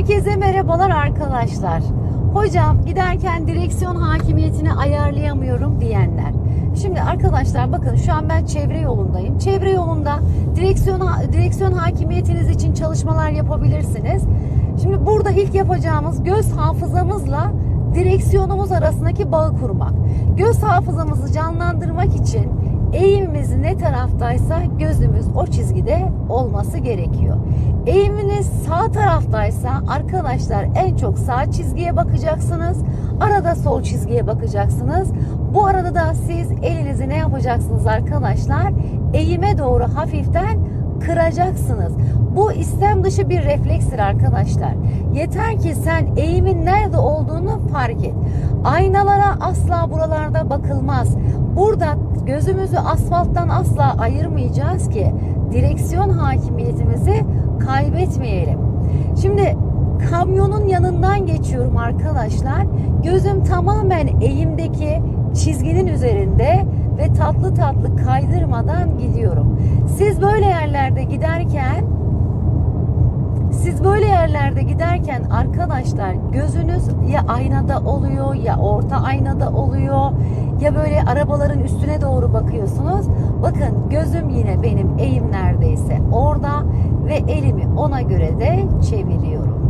Herkese merhabalar arkadaşlar. Hocam giderken direksiyon hakimiyetini ayarlayamıyorum diyenler. Şimdi arkadaşlar bakın şu an ben çevre yolundayım. Çevre yolunda direksiyon direksiyon hakimiyetiniz için çalışmalar yapabilirsiniz. Şimdi burada ilk yapacağımız göz hafızamızla direksiyonumuz arasındaki bağı kurmak. Göz hafızamızı canlandırmak için eğimimiz ne taraftaysa gözümüz o çizgide olması gerekiyor. Eğiminiz sağ taraftaysa arkadaşlar en çok sağ çizgiye bakacaksınız. Arada sol çizgiye bakacaksınız. Bu arada da siz elinizi ne yapacaksınız arkadaşlar? Eğime doğru hafiften kıracaksınız. Bu istem dışı bir reflekstir arkadaşlar. Yeter ki sen eğimin nerede olduğunu fark et. Aynalara asla buralarda bakılmaz. Burada gözümüzü asfalttan asla ayırmayacağız ki direksiyon hakimiyetimizi kaybetmeyelim. Şimdi kamyonun yanından geçiyorum arkadaşlar. Gözüm tamamen eğimdeki çizginin üzerinde ve tatlı tatlı kaydırmadan gidiyorum. Siz böyle yerlerde giderken siz böyle yerlerde giderken arkadaşlar gözünüz ya aynada oluyor ya orta aynada oluyor ya böyle arabaların üstüne doğru bakıyorsunuz. Bakın gözüm yine benim eğim neredeyse orada ve elimi ona göre de çeviriyorum.